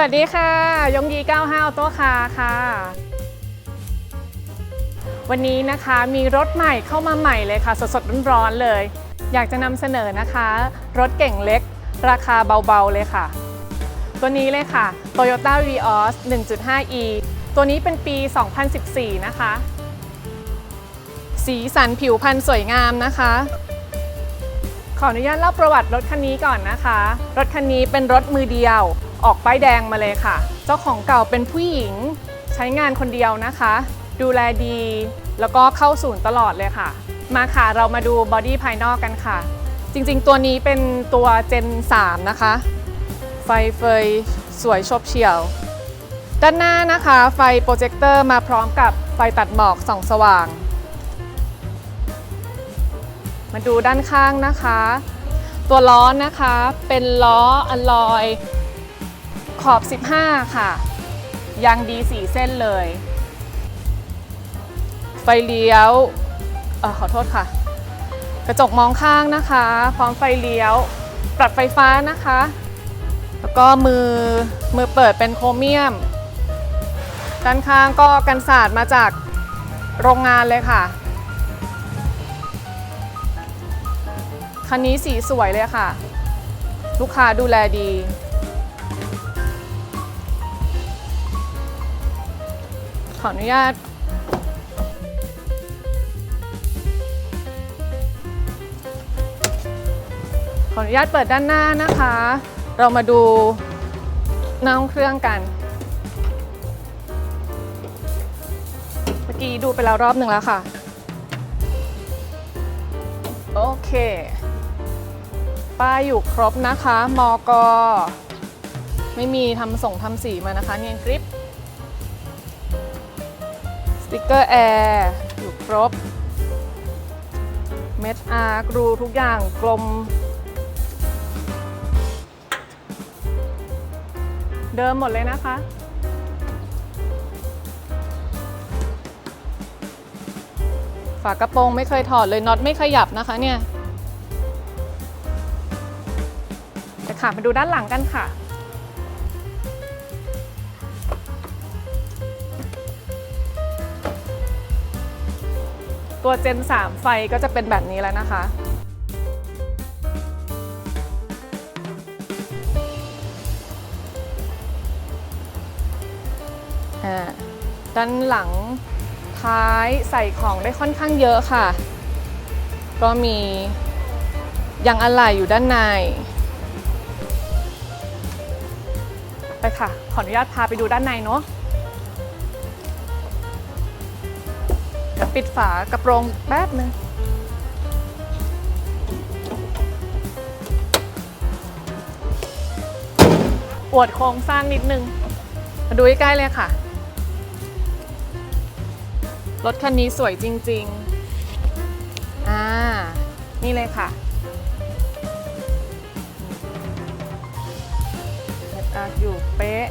สวัสดีค่ะ ยงยี95โต๊ะคาค่ะ วันนี้นะคะมีรถใหม่เข้ามาใหม่เลยค่ะ สดๆร้อนๆเลย อยากจะนำเสนอนะคะ รถเก่งเล็ก ราคาเบาๆเลยค่ะ ตัวนี้เลยค่ะ Toyota Vios 1.5e ตัวนี้เป็นปี 2014 นะคะ สีสันผิวพรรณสวยงามนะคะขออนุญาตเล่าประวัติรถคันนี้ก่อนนะคะ รถคันนี้เป็นรถมือเดียว ออกป้ายแดงมาเลยค่ะ เจ้าของเก่าเป็นผู้หญิงใช้งานคนเดียวนะคะ ดูแลดี แล้วก็เข้าศูนย์ตลอดเลยค่ะ มาค่ะเรามาดูบอดี้ภายนอกกันค่ะ จริงๆ ตัวนี้เป็นตัว Gen 3นะคะ ไฟเฟยสวยชบเฉียว ด้านหน้านะคะไฟโปรเจคเตอร์มาพร้อมกับไฟตัดหมอกส่องสว่าง มาดูด้านข้างนะคะ ตัวล้อนะคะเป็นล้ออลลอย อบ 15 ค่ะ ยางดี 4 เส้นเลย ไฟเลี้ยวเออขอโทษค่ะ กระจกมองข้างนะคะ พร้อมไฟเลี้ยว ปรับไฟฟ้านะคะ แล้วก็มือมือเปิดเป็นโครเมียม ด้านข้างก็กันสาดมาจากโรงงานเลยค่ะ คันนี้สีสวยเลยค่ะ ลูกค้าดูแลดี ขออนุญาต ขออนุญาตเปิดด้านหน้านะคะ เรามาดูน้องเครื่องกัน เมื่อกี้ดูไปแล้วรอบหนึ่งแล้วค่ะ โอเค ป้ายอยู่ครบนะคะ มก ไม่มีทำส่งทำสีมานะคะ เนียนกริป ติกเกอร์แอร์อยู่ครบ เม็ดอาร์กรูทุกอย่างกลม เดิมหมดเลยนะคะ ฝากระโปรงไม่เคยถอดเลยน็อตไม่ขยับนะคะเนี่ยเดี๋ยวค่ะมาดูด้านหลังกันค่ะ ตัว Gen 3 ไฟก็จะเป็นแบบนี้แล้วนะคะ ด้านหลังท้ายใส่ของได้ค่อนข้างเยอะค่ะ ก็มียางอะไหล่อยู่ด้านใน ไปค่ะ ขออนุญาตพาไปดูด้านในเนาะ ปิดฝากระโปรงแป๊บนึงอวดโครงสร้างนิดนึง มาดูใใกล้เลยค่ะ รถคันนี้สวยจริง ๆ อ่า นี่เลยค่ะเม็ดอาร์อยู่เป๊ะ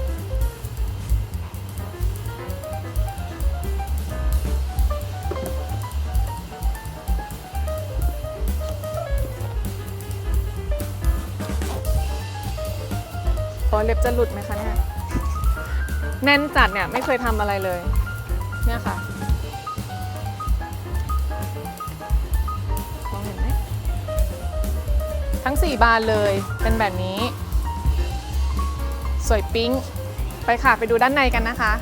อเล็บจะหลุดไหมคะเนี่ยแน่นจัดเนี่ยไม่เคยทำอะไรเลย เนี่ยค่ะมองเห็นไหมทั้ง 4 บานเลยเป็นแบบนี้ สวยปิ๊ง ไปค่ะไปดูด้านในกันนะคะ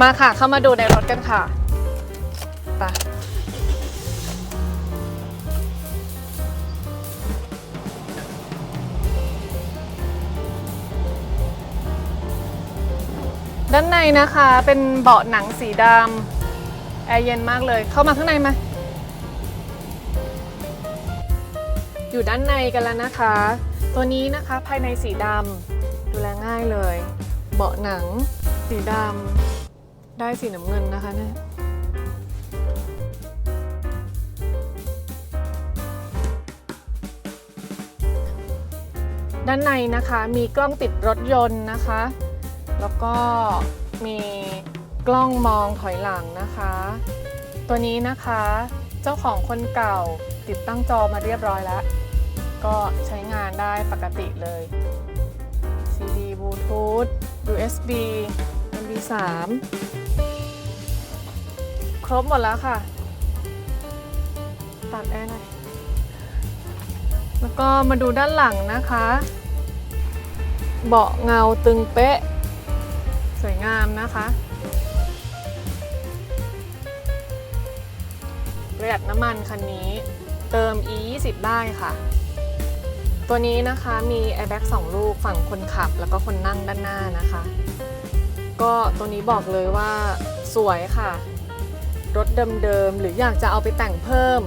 มาค่ะ เข้ามาดูในรถกันค่ะไป ด้านในนะคะเป็นเบาะหนังสีดำแอร์เย็นมากเลย เข้ามาข้างในมาอยู่ด้านในกันแล้วนะคะ ตัวนี้นะคะภายในสีดำดูแลง่ายเลย เบาะหนัง สีดำได้สีน้ำเงินนะคะเนี่ยด้านในนะคะมีกล้องติดรถยนต์นะคะ แล้วก็มีกล้องมองถอยหลังนะคะ ตัวนี้นะคะ เจ้าของคนเก่าติดตั้งจอมาเรียบร้อยแล้ว ก็ใช้งานได้ปกติเลย CD Bluetooth USB MP3 ครบหมดแล้วค่ะตัดแอร์หน่อยแล้วก็มาดูด้านหลังนะคะ เบาะเงาตึงเป๊ะ สวยงามนะคะประหยัดน้ำมันคันนี้เติม e 2 0ได้ค่ะ ตัวนี้นะคะมี airbag 2ลูกฝั่งคนขับแล้วก็คนนั่งด้านหน้านะคะ ก็ตัวนี้บอกเลยว่าสวยค่ะ รถเดิมๆหรืออยากจะเอาไปแต่งเพิ่ม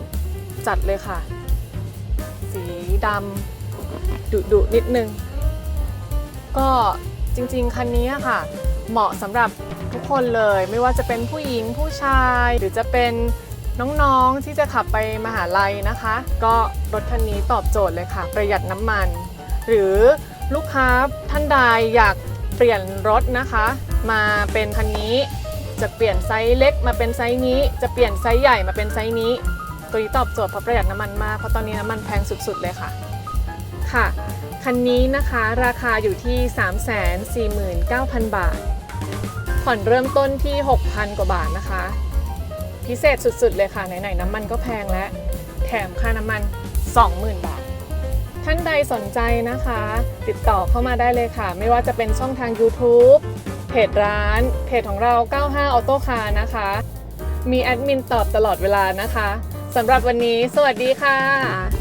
จัดเลยค่ะ สีดำดุดุๆนิดนึง ก็จริงๆ คันนี้ค่ะ เหมาะสำหรับทุกคนเลย ไม่ว่าจะเป็นผู้หญิงผู้ชาย หรือจะเป็นน้องๆที่จะขับไปมหาลัยนะคะ ก็รถคันนี้ตอบโจทย์เลยค่ะ ประหยัดน้ำมัน หรือลูกค้าท่านใดอยากเปลี่ยนรถนะคะ มาเป็นคันนี้จะเปลี่ยนไซส์เล็กมาเป็นไซส์นี้ จะเปลี่ยนไซส์ใหญ่มาเป็นไซส์นี้ ตัวนี้ตอบโจทย์เพราะประหยัดน้ำมันมากเพราะตอนนี้น้ำมันแพงสุดๆเลยค่ะค่ะ คันนี้นะคะราคาอยู่ที่ 349,000 บาท ผ่อนเริ่มต้นที่ 6,000 กว่าบาทนะคะ พิเศษสุดๆเลยค่ะ ไหนๆน้ำมันก็แพงแล้วแถมค่าน้ำมัน 20,000 บาท ท่านใดสนใจนะคะ ติดต่อเข้ามาได้เลยค่ะ ไม่ว่าจะเป็นช่องทาง YouTube เพจร้าน เพจของเรา 95 Auto Car นะคะ มีแอดมินตอบตลอดเวลานะคะสำหรับวันนี้ สวัสดีค่ะ